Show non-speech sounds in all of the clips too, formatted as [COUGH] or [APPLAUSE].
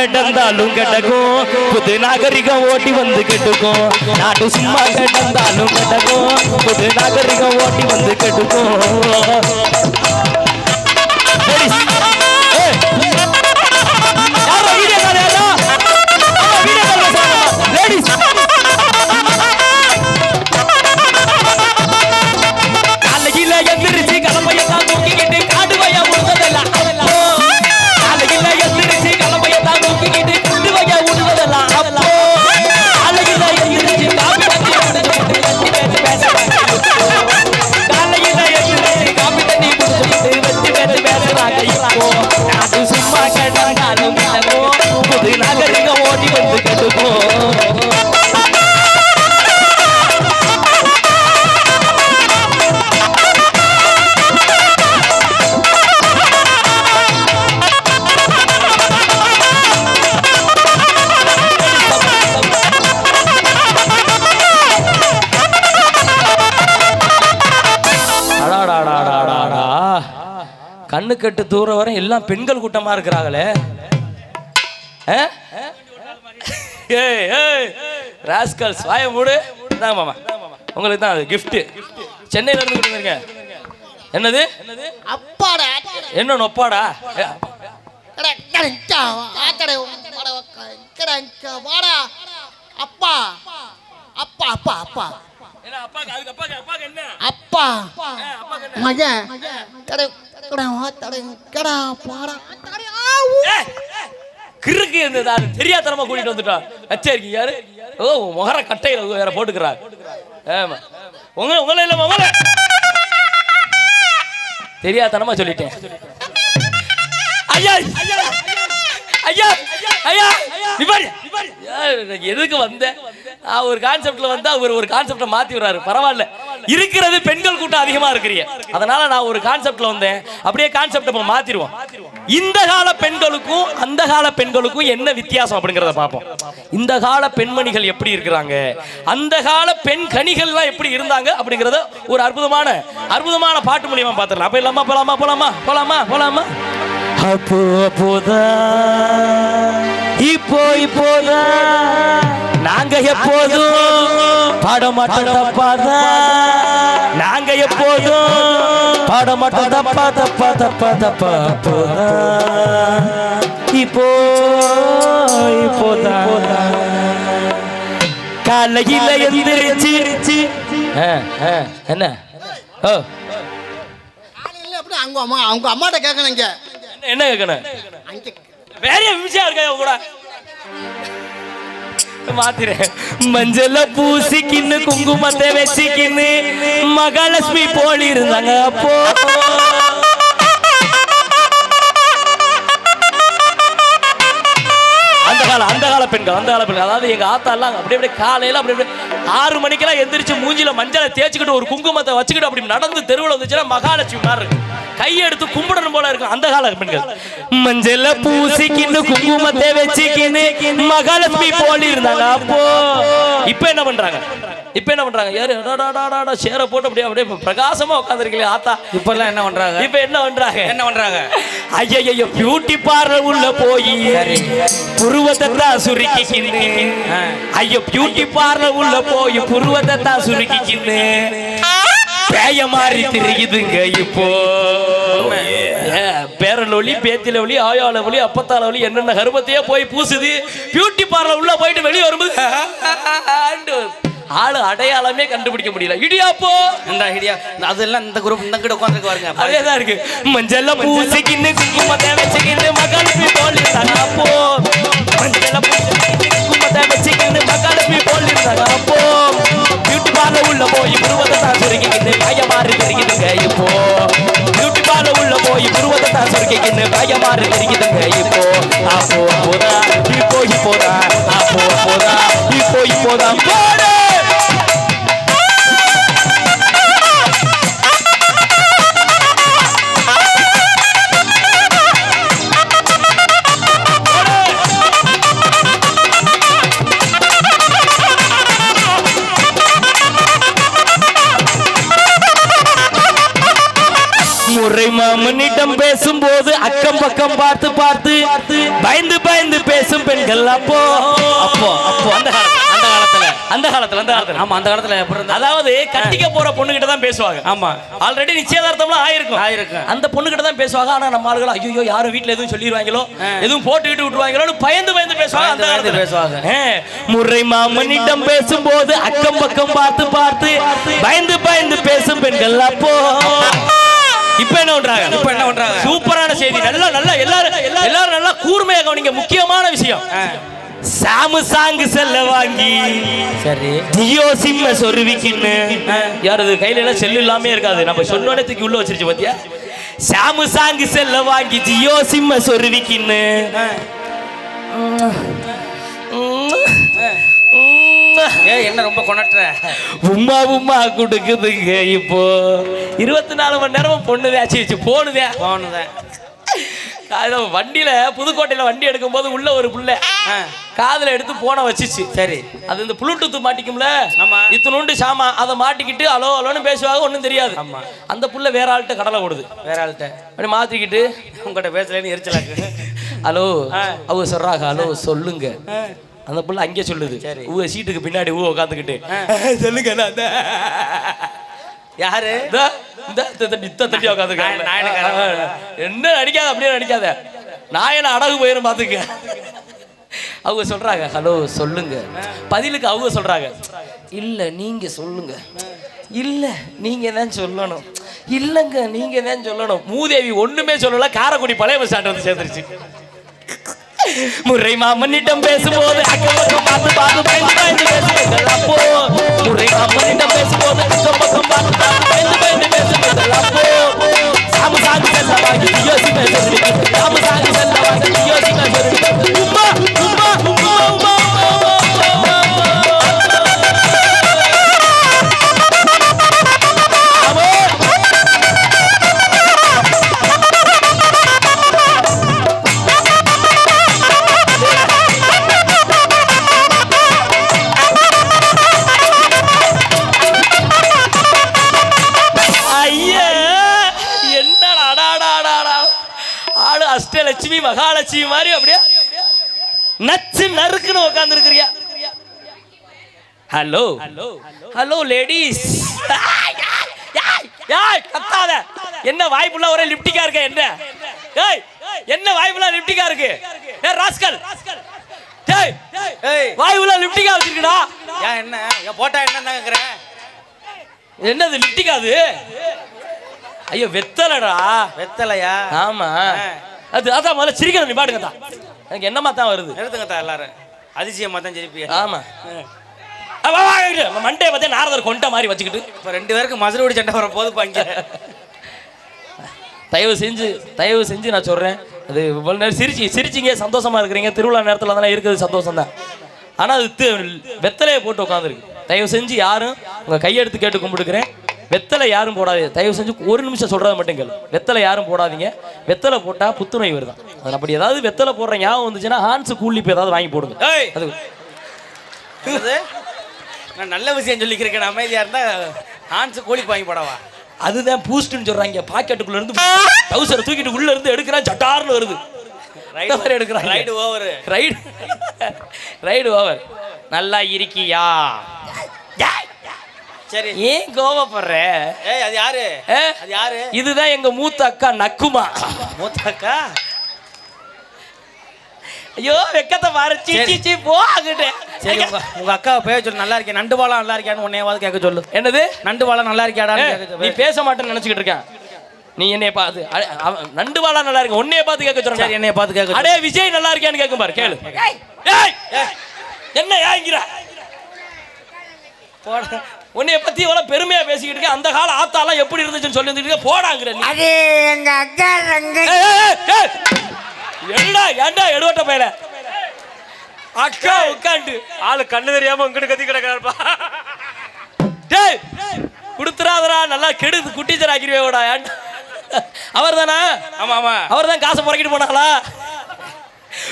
கிடந்தாலும் கிடக்கும் புது நாகரிகம் ஓட்டி வந்து கெட்டுக்கும் நாடு சும்மா கிடந்தாலும் கிடக்கும் புது நாகரிகம் ஓட்டி வந்து கெட்டுக்கும் கண்ணு கட்டு தூர வரை எல்லாம் பெண்கள் கூட்டமா இருக்கிறாங்களே? மூடு. மாமா. உங்களுக்கு தான் அது gift. சென்னையில இருந்து என்னது? அப்பாடா. என்ன நொப்பாடா அப்பா. அப்பா மகன். கடை வாத்தடை கடா பாடா ஏய், கிறுக்கு இருந்தது அது தெரியாதனமா கூட்டிட்டு வந்துட்டான் அச்சரிக்கை யாரு? ஓ முகர கட்டையில வேற போட்டுக்கிறார். ஆமா உங்க உங்களை இல்ல உங்களை. தெரியாதனமா சொல்லிட்டேன். ஐயா ஐயா ஐயா நான் எதுக்கு வந்தேன் ஒரு கான்செப்ட்ல வந்து அவர் ஒரு கான்செப்டை மாத்தி விடுறாரு. பரவாயில்ல. இருக்கிறது பெண்கள் கூட்டம் அதிகமா இருக்கிறீங்க. அதனால நான் ஒரு கான்செப்ட்ல வந்தேன். அப்படியே கான்செப்ட் நம்ம மாத்திருவோம் இந்த கால பெண்களுக்கும் அந்த கால பெண்களுக்கும் என்ன வித்தியாசம் அப்படிங்கறத பார்ப்போம். இந்த கால பெண்மணிகள் எப்படி இருக்கிறாங்க? அந்த கால பெண் கனிகள்லாம் எப்படி இருந்தாங்க அப்படிங்கறத ஒரு அற்புதமான அற்புதமான பாட்டு மூலியமா பார்த்துடலாம். அப்ப இல்லாமா போலாமா போலாமா போலாமா போலாமா? அப்போ அப்போதான் இப்போ இப்போதான். நாங்க எப்போதும் பாடமாட்டோம் தப்பாதான் நாங்க எப்போதும் பாடமாட்டோம் தப்பா தப்பா தப்பா தப்பா இப்போ இப்போதான் காலையில எந்திரிச்சு. என்ன? ஓ. அவங்க அம்மா அவங்க அம்மாட்ட கேட்கணும் இங்க. என்ன- என்ன கேட்கணும் அங்க. வேற விஷயம் இருக்கா கூட? மாத்திரேன் மஞ்சள பூசிக்கின்னு குங்குமத்தை வச்சுக்கின்னு மகாலட்சுமி போலி இருந்தாங்க அப்போ அந்த கால அந்த கால பெண்கள் அந்த கால பெண்கள் அதாவது எங்க ஆத்தா எல்லாம் அப்படி அப்படியே காலையில அப்படி அப்படியே ஆறு மணிக்கெல்லாம் எந்திரிச்சு மூஞ்சில மஞ்சளை தேய்ச்சிக்கிட்டு ஒரு குங்குமத்தை வச்சுக்கிட்டு அப்படி நடந்து தெருவில் வந்துச்சுன்னா மகாலட்சுமி மாதிரி இருக்கு கையெடுத்து கும்பிடணும் போல இருக்கும் அந்த கால பெண்கள். மஞ்சள பூசிக்கின்னு குங்குமத்தை வச்சுக்கின்னு மகாலட்சுமி போல இருந்தாங்க அப்போ இப்ப என்ன பண்றாங்க? இப்ப என்ன பண்றாங்க? யாரு? அடாடாடாடா, சேர போட்டு அப்படியே அப்படியே பிரகாசமா உட்காந்துருக்கீங்களே ஆத்தா. இப்பெல்லாம் என்ன பண்றாங்க? இப்ப என்ன பண்றாங்க? என்ன பண்றாங்க? ஐயையோ பியூட்டி பார்லர் உள்ள போய் புருவத்தை தான் சுருக்கிக்கின்னு. ஐயோ பியூட்டி பார்லர் உள்ள போய் புருவத்தை தான் சுருக்கிக்கின்னு. பேய மாதிரி தெரியுதுங்க இப்போ. ஏ, பேரன் ஒளி பேத்தில ஒளி ஆயால ஒளி அப்பத்தால ஒளி என்னென்ன கருமத்தையே போய் பூசுது. பியூட்டி பார்லர் உள்ள போயிட்டு வெளியே வரும்போது ஆளு அடையாளமே கண்டுபிடிக்க முடியல. இடியாப்போ? இந்த ஐடியா அதெல்லாம் இந்த குரூப் இந்த கிட்ட உட்காந்துருக்கு பாருங்க. அதேதான் இருக்கு. மஞ்சள்ல பூசிக்கின்னு குங்குமத்தை வச்சுக்கின்னு போல் இருந்தாங்க அப்போ மஞ்சள்ல பூசிக்கின்னு குங்குமத்தை வச்சுக்கின்னு மகாலட்சுமி போல் இருந்தாங்க அப்போ உள்ள போய் புருவத்தை தான் சுருக்கிக்கின்னு பய மாறி தெரியுதுங்க இப்போ. பியூட்டி பால உள்ள போய் புருவத்தை தான் சுருக்கிக்கின்னு பய மாறி தெரியுதுங்க இப்போ. அப்போ போதா இப்போ இப்போதா பேசும்போது அக்கம் பக்கம் பார்த்து பார்த்து பயந்து பயந்து பேசும் பேசும் பெண்கள் அப்போ. அப்போ அப்போ. அந்த காலத்துல அந்த காலத்துல அந்த காலத்துல அந்த காலத்துல. ஆமா அந்த காலத்துல எப்படி அதாவது கட்டிக்க போற பொண்ணு கிட்ட தான் பேசுவாங்க. ஆமா. ஆல்ரெடி நிச்சயதார்த்தம்லாம் ஆயிருக்கும். ஆயிருக்கும். அந்த பொண்ணு கிட்ட தான் பேசுவாங்க. ஆனா நம்ம ஆளுகள் ஐயோ யாரும் வீட்ல எதுவும் சொல்லிடுவாங்களோ எதுவும் போட்டு விட்டு விட்டுருவாங்களோன்னு பயந்து பயந்து பேசுவாங்க. அந்த காலத்துல. பேசுவாங்க. முறை மாமனிடம் பேசும்போது அக்கம் பக்கம் பார்த்து பார்த்து பயந்து பயந்து பேசும் பெண்கள் அப்போ. இப்ப என்ன பண்றாங்க? இப்ப செய்தி. நல்லா நல்லா எல்லாரும் எல்லாரும் நல்லா கூர்மையா கவனிங்க. முக்கியமான விஷயம். சாமு சாங்கு செல்ல வாங்கி சரி. ஜியோ சிம்ம சொருவிக்கின்னு. யார் இது கையில எல்லாம் செல்லு இல்லாமே இருக்காது. நம்ம சொன்னோடனே தூக்கி உள்ள வச்சிருச்சு பாத்தியா? சாமு சாங்கு செல்ல வாங்கி ஜியோ சிம்ம சொருவிக்கின்னு. என்ன ரொம்ப கொணட்டுற? உம்மா உம்மா கொடுக்குதுங்க இப்போ. இருபத்தி நாலு மணி நேரமும் பொண்ணுதே ஆச்சு போனுதே போனதேன் அதான் வண்டியில புதுக்கோட்டையில வண்டி எடுக்கும்போது உள்ள ஒரு புள்ள. காதுல எடுத்து போன வச்சுச்சு. சரி. அது இந்த ப்ளூடூத் மாட்டிக்கும்ல? ஆமா. இத்தனோண்டு சாமா அதை மாட்டிக்கிட்டு அலோ அலோன்னு பேசுவாங்க ஒண்ணும் தெரியாது. ஆமா. அந்த புள்ள வேற ஆள்கிட்ட கடலை ஓடுது வேற ஆள்கிட்ட. அப்படி மாத்திக்கிட்டு உங்ககிட்ட பேசலன்னு எரிச்சலாக்கு. ஹலோ. அவங்க சொல்றாங்க ஹலோ சொல்லுங்க. அந்த புள்ள அங்கே சொல்லுது. சரி. ஊ சீட்டுக்கு பின்னாடி ஊ உட்காந்துக்கிட்டு [LAUGHS] சொல்லுங்க. யாரு? தட்டி, உட்காந்துருக்காங்க. என்ன நடிக்காத அப்படியே நடிக்காத நான் என்ன அடகு போயிரும் பாத்துக்க. அவங்க சொல்றாங்க ஹலோ சொல்லுங்க. பதிலுக்கு அவங்க சொல்றாங்க இல்ல நீங்க சொல்லுங்க. இல்ல நீங்க தான் சொல்லணும். இல்லங்க நீங்க தான் சொல்லணும். மூதேவி ஒண்ணுமே சொல்லல காரைக்குடி பழைய பஸ் ஸ்டாண்ட் வந்து சேர்ந்துருச்சு. முறை மாமனிடம் பேசும்போது அக்கம் பக்கம் பார்த்து பார்த்து பயந்து பயந்து அப்போ முறை மாமனிடம் பேசும்போது அக்கம் பக்கம் பார்த்து பார்த்து பயந்து பயந்து பேசுங்கள் அப்போ சாமு சாமி செல்ல நச்சு நறுக்குன்னு உட்காந்துருக்கிறியா ஹலோ. ஹலோ. Hello ladies. கத்தாத. என்ன வாய்ப்புள்ள ஒரே லிப்டிக்கா இருக்க என்ன? ஏய் என்ன வாய்ப்புள்ள லிப்டிக்கா இருக்கு? ஏ ராஸ்கல். டேய் ஏய். வாய்ப்புள்ள லிப்டிக்கா வச்சிருக்கடா. ஏன் என்ன? ஏன் போட்டா என்ன என்னது லிப்டிக்கா அது? ஐயோ வெத்தலடா. வெத்தலையா? ஆமா. அது அதான் முதல்ல சிரிக்கணும் நீ பாடுங்க தான் எனக்கு என்னமா தான் வருது? நிறுத்துங்கத்தா எல்லாரும். அதிசயமா தான் ஜெயிப்பியா ஆமா. ஆ, வா, வா, இரு. மண்டையை பார்த்தே நாரதர் கொண்ட மாதிரி வச்சுக்கிட்டு. இப்போ ரெண்டு பேருக்கு மதுரவுடி சண்டை வர போது பாங்க. தயவு செஞ்சு தயவு செஞ்சு நான் சொல்றேன். அது இவ்வளவு நேரம் சிரிச்சு சிரிச்சிங்க சந்தோஷமா இருக்கிறீங்க. திருவிழா நேரத்தில் அதெல்லாம் இருக்குது சந்தோஷம் தான் ஆனா அது வெத்தலையை போட்டு உட்காந்துருக்கு தயவு செஞ்சு யாரும் உங்க கையெடுத்து கேட்டு கும்பிட்டுக்கிறேன். வெத்தலை யாரும் போடாதீங்க. தயவு செஞ்சு ஒரு நிமிஷம் சொல்றத மட்டும் கேளு. வெத்தலை யாரும் போடாதீங்க. வெத்தலை போட்டா புத்துநோய் வருதான் அது அப்படி ஏதாவது வெத்தலை போடுற ஞாபகம் வந்துச்சுன்னா ஹான்ஸ் கூலிப்பு ஏதாவது வாங்கி போடுங்க. அது? நான் நல்ல விஷயம் சொல்லிக்கிறேன். நான் அமைதியா இருந்தா ஹான்ஸ் கோழி வாங்கி போடவா? அதுதான் பூஸ்ட்னு சொல்றாங்க. பாக்கெட்டுக்குள்ள இருந்து டவுசரை தூக்கிட்டு உள்ள இருந்து எடுக்கிறான். சட்டார்னு வருது. ரைடு மாதிரி எடுக்கிறாங்க. Ride over ride ride over நல்லா இருக்கியா? சரி. ஏன் கோவப்படுற? ஏய் அது யாரு? அது யாரு? இதுதான் எங்க மூத்த அக்கா நக்குமா. மூத்தாக்கா ஐயோ வெக்கத்தை பாரு. சீ சரி. சீ, சீ போ அங்கிட்டு. சரி உங்க உங்க அக்காவை பேச சொல்லு. நல்லா இருக்கேன் நண்டு பாலம் நல்லா இருக்கியான்னு உன்னையாவது கேட்க சொல்லு. என்னது? நண்டு பாலம் நல்லா கேட்க நீ. பேச மாட்டேன்னு நினைச்சுக்கிட்டு இருக்கேன். நீ என்னைய பார்த்து நண்டு வாழா நல்லா இருக்கு உன்னைய பார்த்து கேட்க சரி சொல்றேன் என்னைய பார்த்து கேட்க. அடே விஜய் நல்லா இருக்கியான்னு கேட்கும் பாரு. கேளு. என்ன ஏங்கிற? போடா. உன்னைய பத்தி எவ்வளவு பெருமையா பேசிக்கிட்டு இருக்க அந்த கால ஆத்தாலாம் எப்படி இருந்துச்சுன்னு சொல்லி வந்துட்டு இருக்க போடாங்கிற நீ. அது எங்க அக்கா ரங்க ஏய், ஏய், ஏய், ஏய். என்னடா ஏன்டா எடுவட்ட பையல? அக்கா உட்காந்து ஆளு கண்ணு தெரியாம இங்கிட்டு கத்தி கிடக்காருப்பா டேய் கொடுத்துறாதடா நல்லா கெடுது குட்டிச்சர் ஆக்கிடுவேடா ஏன்டா அவர் தானா ஆமா ஆமா. அவர் தான் காசை புறக்கிட்டு போனாங்களா?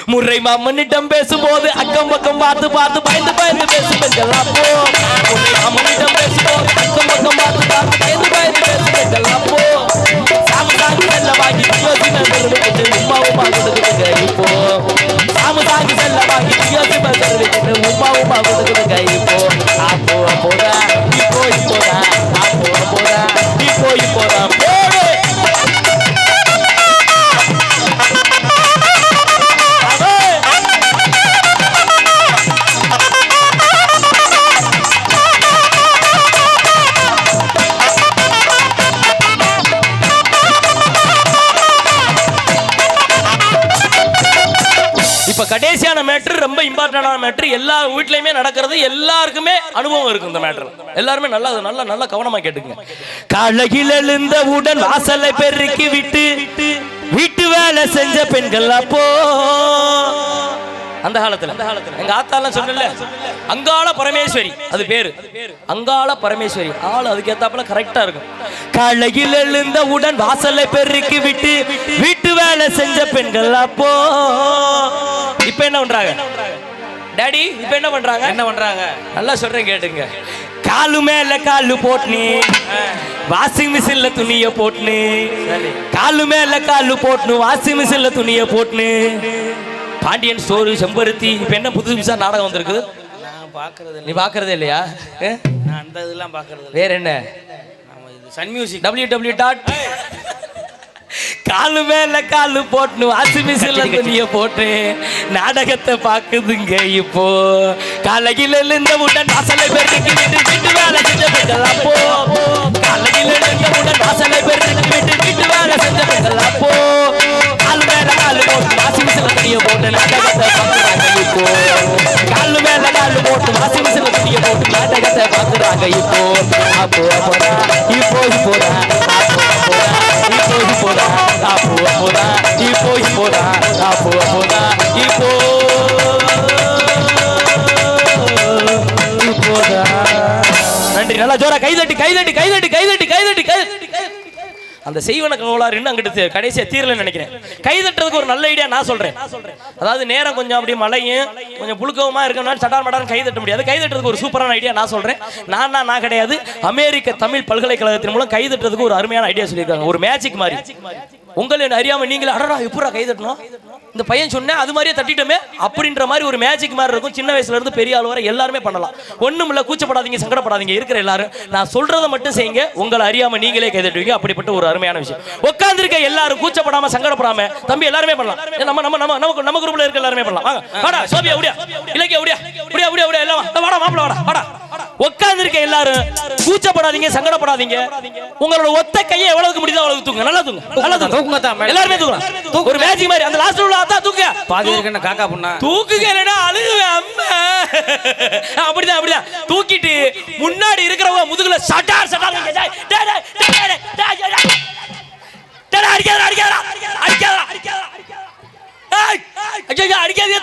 முறை மாமனிடம் பேசும்போது அக்கம் பக்கம் பார்த்து பார்த்து பயந்து பயந்து பேசும் பெண்கள்லாம் போ முறை மாமனிடம் பேசும்போது அக்கம் பக்கம் பார்த்து பார்த்து பயந்து பயந்து பேசும் பெண்கள்லாம் போ சாமி சாமி செல்ல வாங்கி உமாவும் கொடுக்குதுங்க இப்போ இப்போ கடைசியான மேட்ரு ரொம்ப இம்பார்ட்டண்ட்டான மேட்ரு எல்லா வீட்லையுமே நடக்கிறது எல்லாருக்குமே அனுபவம் இருக்கும் இந்த மேட்ரு எல்லாருமே நல்லா நல்லா நல்லா கவனமா கேட்டுங்க காலையில் எழுந்தவுடன் வாசலை பெருக்கி விட்டு வீட்டு வேலை செஞ்ச பெண்கள் அப்போ அந்த காலத்துல. எங்க ஆத்தாலாம் சொன்னல அங்காள பரமேஸ்வரி அது பேரு. அங்காள பரமேஸ்வரி ஆள் அதுக்கு ஏத்தாப்புல கரெக்டா இருக்கும். காலையில் எழுந்தவுடன் வாசலை பெருக்கி விட்டு வீட்டு வேலை செஞ்ச பெண்கள் அப்போ இப்ப என்ன பண்றாங்க? டாடி இப்ப என்ன பண்றாங்க? என்ன பண்றாங்க? நல்லா சொல்றேன் கேட்டுங்க. காலு மேல காலு போட்டுனு வாஷிங் மிஷின்ல துணிய போட்டுனு காலு மேல காலு போட்டுனு வாஷிங் மிஷின்ல துணிய போட்டுனு. பாண்டியன் ஸ்டோரு செம்பருத்தி இப்ப என்ன புதுசு புதுசா நாடகம் வந்திருக்குது நான் பாக்குறது நீ பாக்குறதே இல்லையா? நான் அந்த இதெல்லாம் பாக்குறது இல்ல. வேற என்ன? Sun Music W W dot காலு மேல காலு போட்டு வாஷிங் மிஷின்ல துணிய போட்டு நாடகத்தை பாக்குதுங்க இப்போ. காலையில் எழுந்த உடன் வாசலை பெருக்கி விட்டு வீட்டு வேலை செஞ்ச பெண்கள் அப்போ காலையில் எழுந்த உடன் வாசலை பெருக்கி விட்டு வீட்டு வேலை செஞ்ச பெண்கள் அப்போ காலு மேல காலு போட்டு வாஷிங் மிஷின்ல துணிய போட்டு நாடகத்தை பாக்குறாங்க இப்போ. காலு மேல காலு போட்டு வாஷிங் மிஷின்ல துணிய போட்டு நாடகத்தை பாக்குறாங்க இப்போ. அப்போ அப்போதான் கை தட்டி கைதட்டி கைதட்டி கைதட்டி கைதட்டி. அந்த செய்வன கோளாறுன்னு அங்கிட்டு கடைசியா தீரல நினைக்கிறேன். கை தட்டுறதுக்கு ஒரு நல்ல ஐடியா நான் சொல்றேன். அதாவது நேரம் கொஞ்சம் அப்படியே மழையும் கொஞ்சம் புழுக்கவுமா இருக்கணும்னா சட்டார் கை தட்ட முடியாது. கை தட்டுறதுக்கு ஒரு சூப்பரான ஐடியா நான் சொல்றேன். நான் நான் நான் கிடையாது. அமெரிக்க தமிழ் பல்கலைக்கழகத்தின் மூலம் கை தட்டுறதுக்கு ஒரு அருமையான ஐடியா சொல்லியிருக்காங்க. ஒரு மேஜிக் மாதிரி. உங்களை அறியாம நீங்களே அடடா எப்படா கைதட்டணும் இந்த பையன் சொன்னேன் அது மாதிரியே தட்டிட்டோமே அப்படின்ற மாதிரி ஒரு மேஜிக் மாதிரி இருக்கும். சின்ன வயசுல இருந்து பெரிய ஆள் வரை எல்லாருமே பண்ணலாம். ஒண்ணும் இல்ல கூச்சப்படாதீங்க சங்கடப்படாதீங்க இருக்கிற எல்லாரும். நான் சொல்றதை மட்டும் செய்யுங்க உங்களை அறியாம நீங்களே கைதட்டுவீங்க அப்படிப்பட்ட ஒரு அருமையான விஷயம். உட்காந்துருக்க எல்லாரும் கூச்சப்படாம சங்கடப்படாம தம்பி எல்லாருமே பண்ணலாம். நம்ம நம்ம நம்ம நம்ம நம்ம குரூப்ல இருக்க எல்லாருமே பண்ணலாம். வாங்க வாடா சோபியா உடையா இலக்கிய ஓடியா ஓடியா உடையா உடையா எல்லாம் வாடா மாப்பிள வாடா வாடா. உட்கார்ந்து இருக்க எல்லாரும் கூச்சப்படாதீங்க சங்கடப்படாதீங்க. உங்களோட ஒத்த கையை எவ்வளவுக்கு முடியுதோ அவ்வளவு தூங்க நல்லா தூங்க நல்லா தூங்க. தூங்க தான் எல்லாருமே தூங்க ஒரு மேஜிக் மாதிரி அந்த லாஸ்ட் ரூல் அதான் தூங்க. பாதி இருக்கன காக்கா பண்ணா? தூக்குங்க இல்லடா அழுகுவே அம்மா. அப்படிதான் அப்படிதான். தூக்கிட்டு முன்னாடி இருக்கிறவங்க முதுகுல சட்டார் சட்டார் டேய் டேய் டேய் டேய் டேய் அடிக்காதடா அடிக்காதடா. அடிக்காதடா அடிக்காதடா. ஏய் ஐயோ அடிக்காதீயா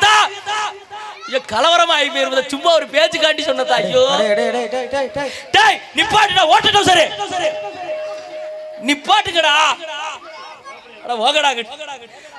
ஐயோ, கலவரமா ஆகி போயிருந்தது சும்மா ஒரு பேச்சு காட்டி சொன்னதா? ஐயோ. டேய் நிப்பாட்டுடா ஓட்டட்டும் சரி. நிப்பாட்டுங்கடா. அட ஓகடா